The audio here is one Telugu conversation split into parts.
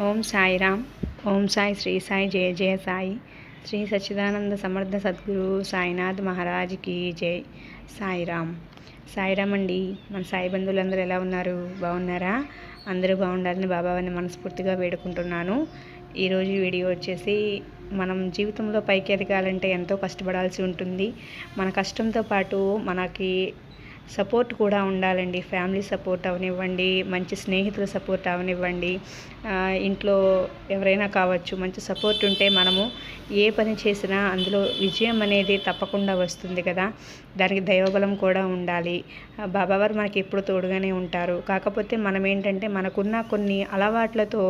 ఓం సాయిరామ్. ఓం సాయి శ్రీ సాయి జయ జయ సాయి. శ్రీ సచ్చిదానంద సమర్థ సద్గురు సాయినాథ్ మహారాజ్కి జై. సాయిరామ్. సాయిరామ్ అండి మన సాయి బంధువులందరూ ఎలా ఉన్నారు? బాగున్నారా? అందరూ బాగుండాలని బాబావారిని మనస్ఫూర్తిగా వేడుకుంటున్నాను. ఈరోజు వీడియో వచ్చేసి మనం జీవితంలో పైకి ఎదగాలంటే ఎంతో కష్టపడాల్సి ఉంటుంది. మన కష్టంతో పాటు మనకి సపోర్ట్ కూడా ఉండాలండి. ఫ్యామిలీ సపోర్ట్ అవనివ్వండి మంచి స్నేహితుల సపోర్ట్ అవనివ్వండి. ఇంట్లో ఎవరైనా కావచ్చు మంచి సపోర్ట్ ఉంటే మనము ఏ పని చేసినా అందులో విజయం అనేది తప్పకుండా వస్తుంది కదా. దానికి దైవబలం కూడా ఉండాలి. బాబావారు మనకి ఎప్పుడు తోడుగానే ఉంటారు. కాకపోతే మనం ఏంటంటే మనకున్న కొన్ని అలవాట్లతో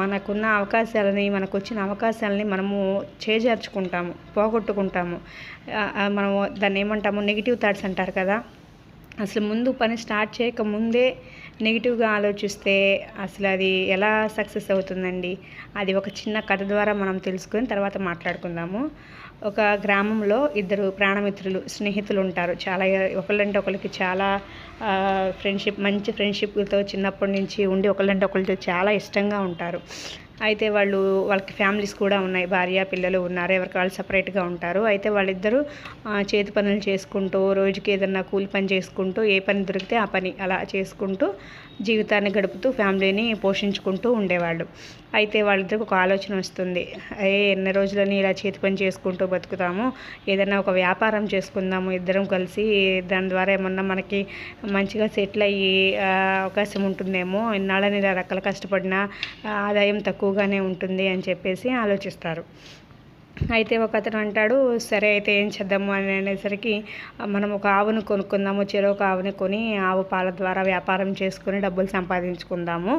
మనకున్న అవకాశాలని మనకు వచ్చిన అవకాశాలని మనము చేజార్చుకుంటాము పోగొట్టుకుంటాము. మనము దాన్ని ఏమంటాము నెగిటివ్ థాట్స్ అంటారు కదా. అసలు ముందు పని స్టార్ట్ చేయక ముందే నెగిటివ్గా ఆలోచిస్తే అసలు అది ఎలా సక్సెస్ అవుతుందండి? అది ఒక చిన్న కథ ద్వారా మనం తెలుసుకొని తర్వాత మాట్లాడుకుందాము. ఒక గ్రామంలో ఇద్దరు ప్రాణమిత్రులు స్నేహితులు ఉంటారు. చాలా ఒకళ్ళంటే ఒకరికి చాలా ఫ్రెండ్షిప్ మంచి ఫ్రెండ్షిప్తో చిన్నప్పటి నుంచి ఉండి ఒకళ్ళంటే ఒకరితో చాలా ఇష్టంగా ఉంటారు. అయితే వాళ్ళు వాళ్ళకి ఫ్యామిలీస్ కూడా ఉన్నాయి. భార్య పిల్లలు ఉన్నారు. ఎవరికి వాళ్ళు సపరేట్గా ఉంటారు. అయితే వాళ్ళిద్దరూ చేతి పనులు చేసుకుంటూ రోజుకి ఏదన్నా కూలి పని చేసుకుంటూ ఏ పని దొరికితే ఆ పని అలా చేసుకుంటూ జీవితాన్ని గడుపుతూ ఫ్యామిలీని పోషించుకుంటూ ఉండేవాళ్ళు. అయితే వాళ్ళిద్దరికి ఒక ఆలోచన వస్తుంది. ఏ ఎన్ని రోజులని ఇలా చేతి పని చేసుకుంటూ బతుకుతాము? ఏదైనా ఒక వ్యాపారం చేసుకుందాము ఇద్దరం కలిసి. దాని ద్వారా ఏమన్నా మనకి మంచిగా సెటిల్ అయ్యే అవకాశం ఉంటుందేమో? ఇన్నాళ్ళని ఇలా రకాల కష్టపడినా ఆదాయం తక్కువగానే ఉంటుంది అని చెప్పేసి ఆలోచిస్తారు. అయితే ఒక అతను అంటాడు సరే అయితే ఏం చేద్దాము? అని అనేసరికి మనం ఒక ఆవును కొనుక్కుందాము చెరో ఒక ఆవుని కొని ఆవు పాల ద్వారా వ్యాపారం చేసుకుని డబ్బులు సంపాదించుకుందాము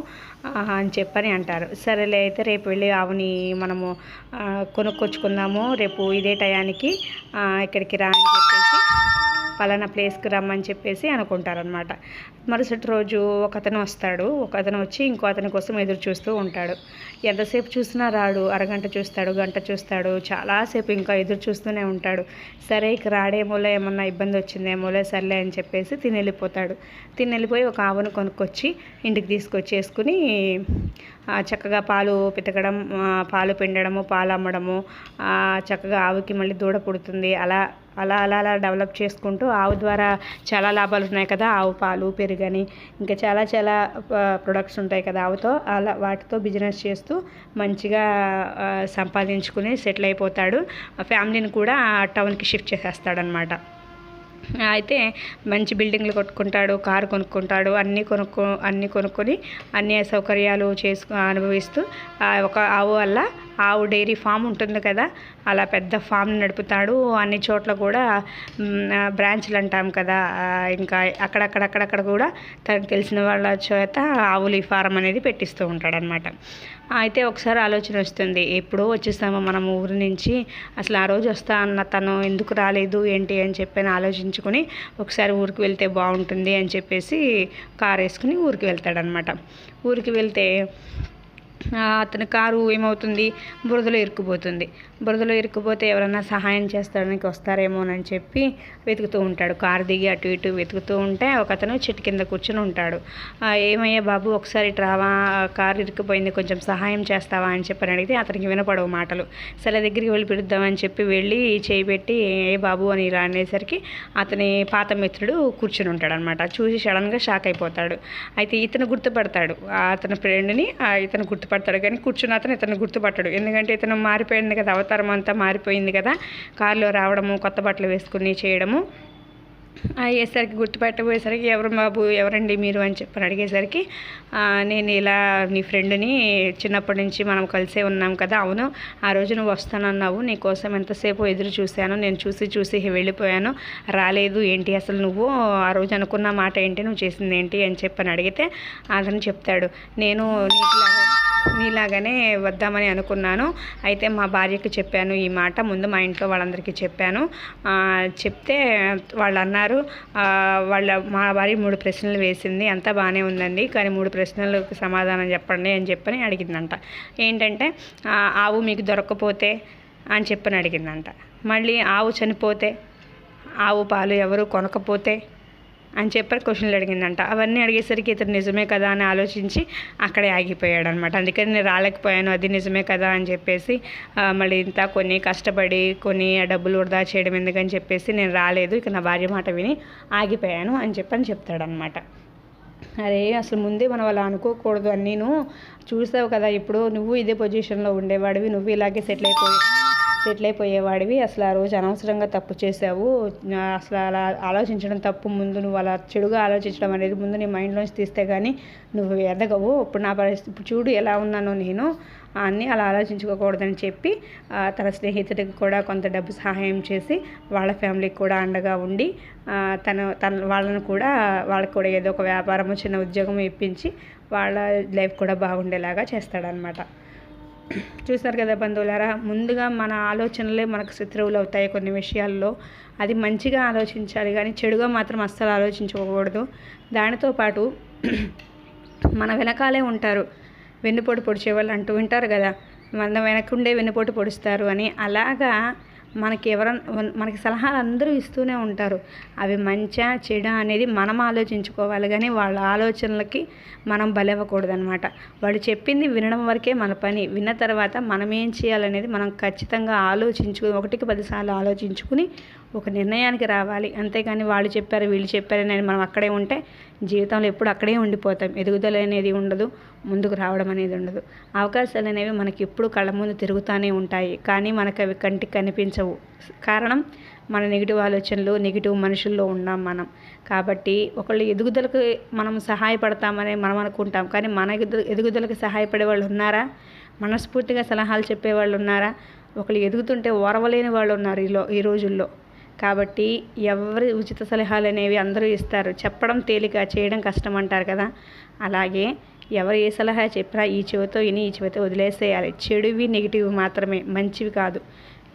అని చెప్పని అంటారు. సరేలే అయితే రేపు వెళ్ళి ఆవుని మనము కొనుక్కొచ్చుకుందాము రేపు ఇదే టయానికి ఇక్కడికి రా అని చెప్పేసి పలానా ప్లేస్కి రమ్మని చెప్పేసి అనుకుంటారనమాట మరుసటి రోజు ఒక అతను వస్తాడు. ఒక అతను వచ్చి ఇంకో అతని కోసం ఎదురు చూస్తూ ఉంటాడు. ఎంతసేపు చూసినా రాడు. అరగంట చూస్తాడు. గంట చూస్తాడు. చాలాసేపు ఇంకా ఎదురు చూస్తూనే ఉంటాడు. సరే ఇక రాడేమోలే ఏమన్నా ఇబ్బంది వచ్చిందేమోలే సర్లే అని చెప్పేసి తిని వెళ్ళిపోతాడు తిని వెళ్ళిపోయి ఒక ఆవును కొనుక్కొచ్చి ఇంటికి తీసుకొచ్చేసుకుని చక్కగా పాలు పితకడం పాలు పిండడము పాలు అమ్మడము చక్కగా ఆవుకి మళ్ళీ దూడ పుడుతుంది. అలా అలా అలా అలా డెవలప్ చేసుకుంటూ ఆవు ద్వారా చాలా లాభాలు ఉన్నాయి కదా. ఆవు పాలు పెరుగని ఇంకా చాలా చాలా ప్రొడక్ట్స్ ఉంటాయి కదా ఆవుతో. అలా వాటితో బిజినెస్ చేస్తూ మంచిగా సంపాదించుకుని సెటిల్ అయిపోతాడు. ఫ్యామిలీని కూడా టౌన్కి షిఫ్ట్ చేసేస్తాడనమాట అయితే మంచి బిల్డింగ్లు కొట్టుకుంటాడు కారు కొనుక్కుంటాడు అన్నీ కొనుక్కో అన్నీ కొనుక్కొని అన్ని సౌకర్యాలు చేసుకు అనుభవిస్తూ ఆ ఒక ఆవు వల్ల ఆవు డైరీ ఫామ్ ఉంటుంది కదా అలా పెద్ద ఫామ్ నడుపుతాడు. అన్ని చోట్ల కూడా బ్రాంచ్లు అంటాం కదా ఇంకా అక్కడక్కడక్కడక్కడ కూడా తనకు తెలిసిన వాళ్ళ చేత ఆవులు ఫారం అనేది పెట్టిస్తూ ఉంటాడనమాట అయితే ఒకసారి ఆలోచన వస్తుంది ఎప్పుడో వచ్చేస్తామో మనం ఊరి నుంచి అసలు ఆ రోజు వస్తా అన్న తను ఎందుకు రాలేదు ఏంటి అని చెప్పి ఆలోచించుకొని ఒకసారి ఊరికి వెళ్తే బాగుంటుంది అని చెప్పేసి కార్ వేసుకుని ఊరికి వెళ్తాడనమాట ఊరికి వెళ్తే అతని కారు ఏమవుతుంది బురదలో ఇరుక్కుపోతుంది. బురదలో ఇరుక్కుపోతే ఎవరైనా సహాయం చేస్తాడానికి వస్తారేమోనని చెప్పి వెతుకుతూ ఉంటాడు. కారు దిగి అటు ఇటు వెతుకుతూ ఉంటే ఒక అతను చెట్టు కింద కూర్చుని ఉంటాడు. ఏమయ్యా బాబు ఒకసారి ఇటు రావా? కారు ఇరుక్కుపోయింది కొంచెం సహాయం చేస్తావా? అని చెప్పి అడిగితే అతనికి వినపడవు మాటలు. సరే దగ్గరికి వెళ్ళి పిలుద్దామని చెప్పి వెళ్ళి చేయి పెట్టి ఏ బాబు అని ఇలా అనేసరికి అతని పాత మిత్రుడు కూర్చుని ఉంటాడు అనమాట చూసి సడన్గా షాక్ అయిపోతాడు. అయితే ఇతను గుర్తుపడతాడు. ఆ అతని ఫ్రెండ్ని ఇతను గుర్తుపడతాడు కానీ కూర్చున్న అతను ఇతను గుర్తుపట్టాడు. ఎందుకంటే ఇతను మారిపోయింది కదా తరం అంతా మారిపోయింది కదా. కారులో రావడము కొత్త బట్టలు వేసుకుని చేయడము. అయ్యేసరికి గుర్తుపెట్టబోయేసరికి ఎవరు బాబు ఎవరండి మీరు అని చెప్పని అడిగేసరికి నేను ఇలా నీ ఫ్రెండ్ని చిన్నప్పటి నుంచి మనం కలిసే ఉన్నాం కదా అవును. ఆ రోజు నువ్వు వస్తానన్నావు నీ కోసం ఎంతసేపు ఎదురు చూశాను నేను చూసి చూసి వెళ్ళిపోయాను రాలేదు ఏంటి అసలు నువ్వు? ఆ రోజు అనుకున్న మాట ఏంటి నువ్వు చేసింది ఏంటి అని చెప్పని అడిగితే అతను చెప్తాడు నేను నీకులాగా నీలాగానే వద్దామని అనుకున్నాను. అయితే మా భార్యకి చెప్పాను ఈ మాట. ముందు మా ఇంట్లో వాళ్ళందరికీ చెప్పాను. చెప్తే వాళ్ళు అన్నారు వాళ్ళ మా భార్య మూడు ప్రశ్నలు వేసింది. అంతా బాగానే ఉందండి. కానీ మూడు ప్రశ్నలకు సమాధానం చెప్పండి అని చెప్పని అడిగిందంట. ఏంటంటే ఆవు మీకు దొరకకపోతే అని చెప్పని అడిగిందంట. మళ్ళీ ఆవు చనిపోతే ఆవు పాలు ఎవరు కొనకపోతే అని చెప్పి క్వశ్చన్లు అడిగిందంట. అవన్నీ అడిగేసరికి ఇతను నిజమే కదా అని ఆలోచించి అక్కడే ఆగిపోయాడు అనమాట అందుకని నేను రాలేకపోయాను అది నిజమే కదా అని చెప్పేసి మళ్ళీ ఇంత కొన్ని కష్టపడి కొన్ని డబ్బులు వృధా చేయడం ఎందుకని చెప్పేసి నేను రాలేదు ఇక నా భార్య మాట విని ఆగిపోయాను అని చెప్పని చెప్తాడనమాట. అరే అసలు ముందే మనం అలా అనుకోకూడదు అని నేను చూసావు కదా ఇప్పుడు నువ్వు ఇదే పొజిషన్లో ఉండేవాడివి నువ్వు ఇలాగే సెటిల్ అయిపోయి సెటిల్ అయిపోయేవాడివి అసలు ఆ రోజు అనవసరంగా తప్పు చేసావు అసలు అలా ఆలోచించడం తప్పు. ముందు నువ్వు అలా చెడుగా ఆలోచించడం అనేది ముందు నీ మైండ్లోంచి తీస్తే కానీ నువ్వు ఎదగవు. ఇప్పుడు నా పరిస్థితి ఇప్పుడు చూడు ఎలా ఉన్నానో నేను. అన్నీ అలా ఆలోచించుకోకూడదని చెప్పి తన స్నేహితుడికి కూడా కొంత డబ్బు సహాయం చేసి వాళ్ళ ఫ్యామిలీకి కూడా అండగా ఉండి తను తన వాళ్ళను కూడా వాళ్ళకి కూడా ఏదో ఒక వ్యాపారము చిన్న ఉద్యోగం ఇప్పించి వాళ్ళ లైఫ్ కూడా బాగుండేలాగా చేస్తాడనమాట చూసారు కదా బంధువులారా ముందుగా మన ఆలోచనలే మనకు శత్రువులు అవుతాయి కొన్ని విషయాల్లో. అది మంచిగా ఆలోచించాలి కానీ చెడుగా మాత్రం అస్సలు ఆలోచించకూడదు. దానితో పాటు మన వెనకాలే ఉంటారు వెన్నుపోటు పొడిచే వాళ్ళు అంటూ ఉంటారు కదా. మన వెనకుండే వెన్నుపోటు పొడుస్తారు అని. అలాగా మనకి ఎవరన్నా మనకి సలహాలు అందరూ ఇస్తూనే ఉంటారు. అవి మంచా చెడా అనేది మనం ఆలోచించుకోవాలి కానీ వాళ్ళ ఆలోచనలకి మనం బలవ్వకూడదు అనమాట వాళ్ళు చెప్పింది వినడం వరకే మన పని. విన్న తర్వాత మనం ఏం చేయాలనేది మనం ఖచ్చితంగా ఆలోచించుకుని ఒకటికి పదిసార్లు ఆలోచించుకుని ఒక నిర్ణయానికి రావాలి. అంతేకాని వాళ్ళు చెప్పారు వీళ్ళు చెప్పారు అనేది మనం అక్కడే ఉంటే జీవితంలో ఎప్పుడు అక్కడే ఉండిపోతాం. ఎదుగుదల అనేది ఉండదు ముందుకు రావడం అనేది ఉండదు. అవకాశాలు అనేవి మనకి ఎప్పుడు కళ్ళ ముందు తిరుగుతూనే ఉంటాయి. కానీ మనకు అవి కంటికి నచ్చవు కారణం మన నెగిటివ్ ఆలోచనలు నెగిటివ్ మనుషుల్లో ఉన్నాం మనం. కాబట్టి ఒకళ్ళు ఎదుగుదలకు మనం సహాయపడతామని మనం అనుకుంటాం. కానీ మన ఎదుగుదలకు సహాయపడే వాళ్ళు ఉన్నారా? మనస్ఫూర్తిగా సలహాలు చెప్పే వాళ్ళు ఉన్నారా? ఒకళ్ళు ఎదుగుతుంటే ఓరవలేని వాళ్ళు ఉన్నారు ఈలో ఈ రోజుల్లో. కాబట్టి ఎవరి ఉచిత సలహాలు అనేవి అందరూ ఇస్తారు. చెప్పడం తేలిక చేయడం కష్టం అంటారు కదా. అలాగే ఎవరు ఏ సలహా చెప్పినా ఈ చెవితో విని ఈ చెవితో వదిలేసేయాలి. చెడువి నెగిటివ్ మాత్రమే. మంచివి కాదు.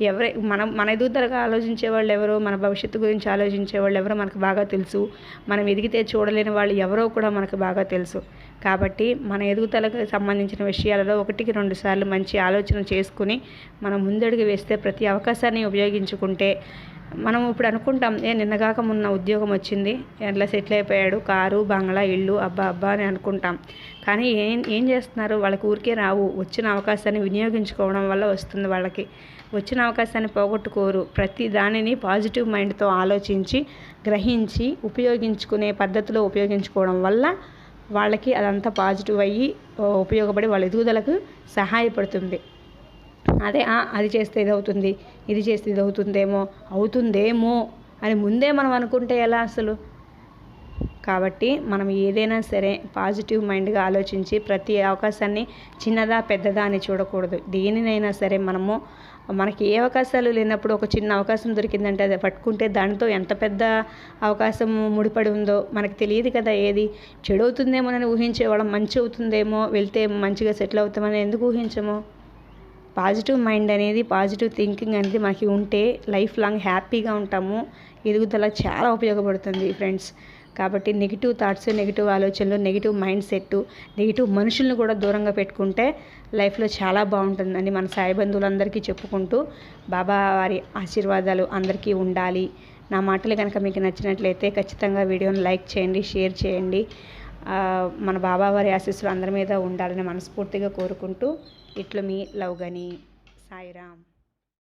ఎవరి మనం మన ఎదుగుదలగా ఆలోచించే వాళ్ళు ఎవరో మన భవిష్యత్తు గురించి ఆలోచించే వాళ్ళు ఎవరో మనకు బాగా తెలుసు. మనం ఎదిగితే చూడలేని వాళ్ళు ఎవరో కూడా మనకు బాగా తెలుసు. కాబట్టి మన ఎదుగుదలకు సంబంధించిన విషయాలలో ఒకటికి రెండు సార్లు మంచి ఆలోచన చేసుకుని మనం ముందడుగు వేస్తే ప్రతి అవకాశాన్ని ఉపయోగించుకుంటే మనం ఇప్పుడు అనుకుంటాం ఏ నిన్నగాక మొన్న ఉద్యోగం వచ్చింది ఎట్లా సెటిల్ అయిపోయాడు కారు బంగ్లా ఇల్లు అబ్బా అబ్బా అని అనుకుంటాం. కానీ ఏం ఏం చేస్తున్నారు? వాళ్ళకి ఊరికే రావు. వచ్చిన అవకాశాన్ని వినియోగించుకోవడం వల్ల వస్తుంది వాళ్ళకి. వచ్చిన అవకాశాన్ని పోగొట్టుకోరు. ప్రతి దానిని పాజిటివ్ మైండ్తో ఆలోచించి గ్రహించి ఉపయోగించుకునే పద్ధతిలో ఉపయోగించుకోవడం వల్ల వాళ్ళకి అదంతా పాజిటివ్ అయ్యి ఉపయోగపడి వాళ్ళ ఎదుగుదలకు సహాయపడుతుంది. అదే అది చేస్తే ఇది అవుతుంది ఇది చేస్తే ఇది అవుతుందేమో అవుతుందేమో అని ముందే మనం అనుకుంటే ఎలా అసలు? కాబట్టి మనం ఏదైనా సరే పాజిటివ్ మైండ్గా ఆలోచించి ప్రతి అవకాశాన్ని చిన్నదా పెద్దదా అని చూడకూడదు. దేనినైనా సరే మనము మనకి ఏ అవకాశాలు లేనప్పుడు ఒక చిన్న అవకాశం దొరికిందంటే అది పట్టుకుంటే దానితో ఎంత పెద్ద అవకాశం ముడిపడి ఉందో మనకు తెలియదు కదా ఏది. చెడు అవుతుందేమోనని ఊహించేవాళ్ళం మంచి అవుతుందేమో వెళ్తే మంచిగా సెటిల్ అవుతామని ఎందుకు ఊహించము? పాజిటివ్ మైండ్ అనేది పాజిటివ్ థింకింగ్ అనేది మనకి ఉంటే లైఫ్ లాంగ్ హ్యాపీగా ఉంటాము. ఎదుగుదల చాలా ఉపయోగపడుతుంది ఫ్రెండ్స్. కాబట్టి నెగిటివ్ థాట్స్ నెగిటివ్ ఆలోచనలు నెగిటివ్ మైండ్ సెట్ నెగిటివ్ మనుషులను కూడా దూరంగా పెట్టుకుంటే లైఫ్లో చాలా బాగుంటుందని మన సాయి బంధువులందరికీ చెప్పుకుంటూ. బాబా వారి ఆశీర్వాదాలు అందరికీ ఉండాలి. నా మాటలు కనుక మీకు నచ్చినట్లయితే ఖచ్చితంగా వీడియోని లైక్ చేయండి షేర్ చేయండి. మన బాబా వారి ఆశీస్సులు అందరి మీద ఉండాలని మనస్ఫూర్తిగా కోరుకుంటూ ఇట్లు మీ లవ్ గని సాయిరామ్.